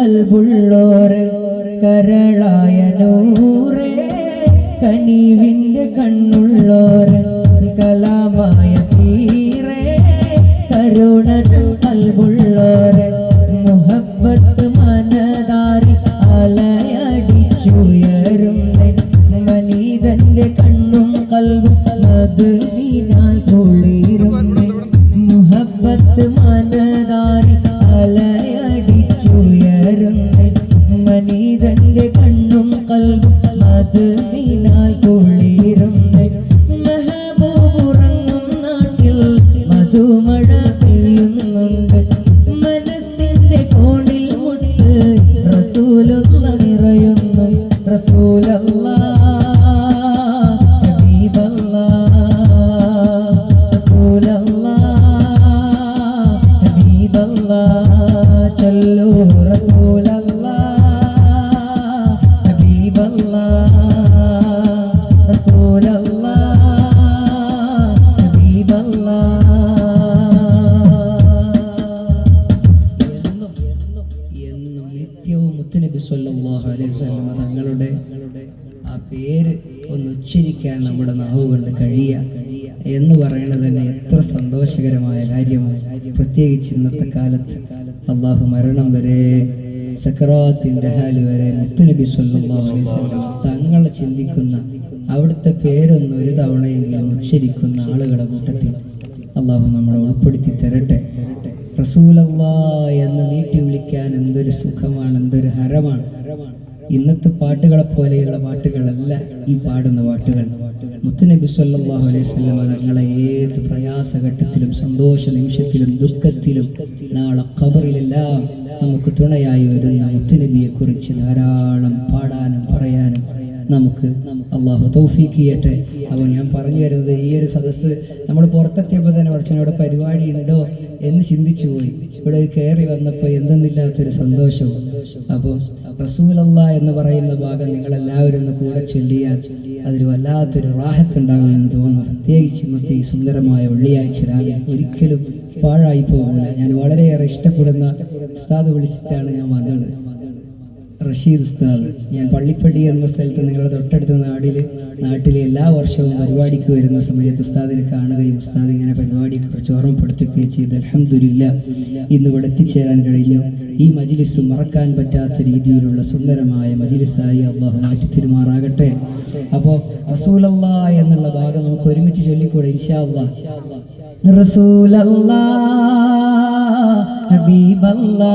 കൽബുള്ളോരെ കരളായ നൂറേ കനീവിന്റെ yeah. ആ പേര് ഒന്ന് ഉച്ചരിക്കാൻ നമ്മുടെ നാവ് കൊണ്ട് കഴിയുക എന്ന് പറയുന്നത് തന്നെ എത്ര സന്തോഷകരമായ കാര്യമാണ്. പ്രത്യേകിച്ച് ഇന്നത്തെ കാലത്ത് അള്ളാഹു മരണം വരെ സക്രാത്തിന്റെ ഹാൽ വരെ മുത്തുനബി അലൈഹി തങ്ങളെ ചിന്തിക്കുന്ന അവിടുത്തെ പേരൊന്ന് ഒരു തവണയെങ്കിലും ഉച്ചരിക്കുന്ന ആളുകളെ കൂട്ടത്തിൽ അള്ളാഹു നമ്മളെ ഉൾപ്പെടുത്തി തരട്ടെ. റസൂലല്ലാ എന്ന് നീട്ടി വിളിക്കാൻ എന്തൊരു സുഖമാണ് എന്തൊരു ഹരമാണ്. ഇന്നത്തെ പാട്ടുകളെ പോലെയുള്ള പാട്ടുകളല്ല ഈ പാടുന്ന പാട്ടുകൾ. മുത്തുനബി സല്ലാഹു അലൈഹി വസല്ലം തങ്ങളെ ഏത് പ്രയാസഘട്ടത്തിലും സന്തോഷ നിമിഷത്തിലും ദുഃഖത്തിലും നാളെ ഖബറിലെല്ലാം നമുക്ക് തുണയായി വരുന്ന മുത്തുനബിയെ കുറിച്ച് ധാരാളം പാടാനും പറയാനും നമുക്ക് അള്ളാഹു തൗഫീഖ് ചെയ്യട്ടെ. അപ്പോൾ ഞാൻ പറഞ്ഞു വരുന്നത് ഈ ഒരു സദസ്സ് നമ്മൾ പുറത്തെത്തിയപ്പോൾ തന്നെ പഠിച്ചനോട് പരിപാടി ഉണ്ടോ എന്ന് ചിന്തിച്ചു പോയി. ഇവിടെ കയറി വന്നപ്പോൾ എന്തെന്നില്ലാത്തൊരു സന്തോഷവും. അപ്പോൾ റസൂലല്ല എന്ന് പറയുന്ന ഭാഗം നിങ്ങൾ എല്ലാവരും ഒന്ന് കൂടെ ചൊല്ലിയാൽ അതിൽ വല്ലാത്തൊരു റാഹത്തുണ്ടാകുമെന്ന് തോന്നുന്നു. പ്രത്യേകിച്ച് ഇന്നത്തെ ഈ സുന്ദരമായ വെള്ളിയാഴ്ച രാവിലെ ഒരിക്കലും പാഴായി പോകില്ല ഞാൻ വളരെയേറെ ഇഷ്ടപ്പെടുന്ന ഉസ്താദ് വിളിച്ചിട്ടാണ് ഞാൻ വന്നത്. റഷീദ് ഉസ്താദ്. ഞാൻ പള്ളിപ്പള്ളി എന്ന സ്ഥലത്ത് നിങ്ങളുടെ തൊട്ടടുത്ത നാടിൽ നാട്ടിലെ എല്ലാ വർഷവും പരിപാടിക്ക് വരുന്ന സമയത്ത് ഉസ്താദിനെ കാണുകയും ഉസ്താദ് ഇങ്ങനെ പരിപാടിയെ കുറിച്ച് ഓർമ്മപ്പെടുത്തുകയും ചെയ്ത്. അലഹമില്ല ഇന്ന് ഇവിടെ എത്തിച്ചേരാൻ കഴിഞ്ഞു. ഈ മജിലിസ് മറക്കാൻ പറ്റാത്ത രീതിയിലുള്ള സുന്ദരമായ മജിലിസായി അള്ളാഹു മാറ്റി തിരുമാറാകട്ടെ. അപ്പോൾ റസൂലല്ല എന്നുള്ള ഭാഗം നമുക്ക് ഒരുമിച്ച് ചൊല്ലിക്കൂടെ ഇൻഷാ റസൂലല്ലാ ഹബീബല്ലാ.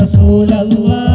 Resulallah.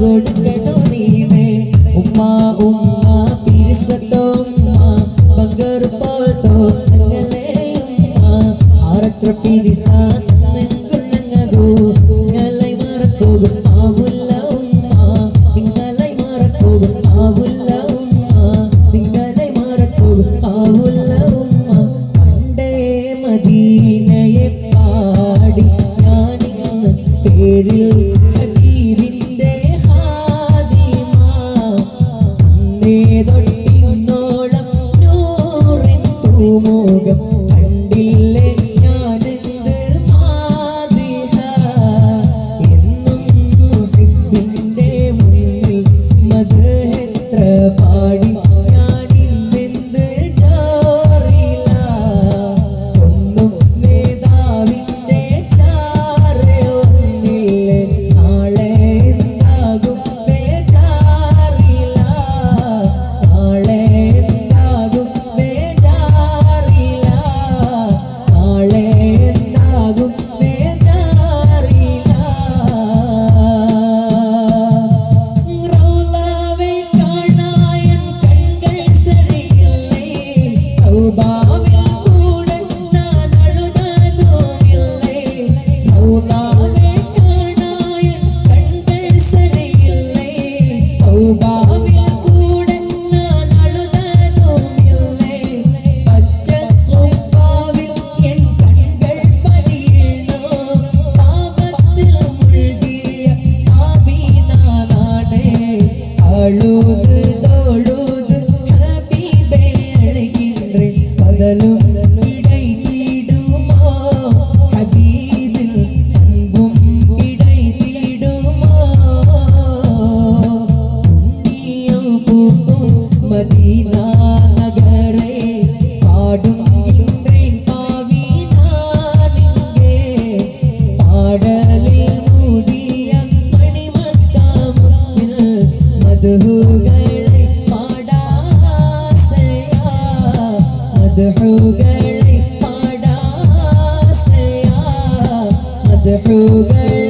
ಜಗಡ പൂമുഖം കണ്ടില്ലേ? മധുകളെ പാടാസയാ മധുകളെ പാടാസയാ മധുകളെ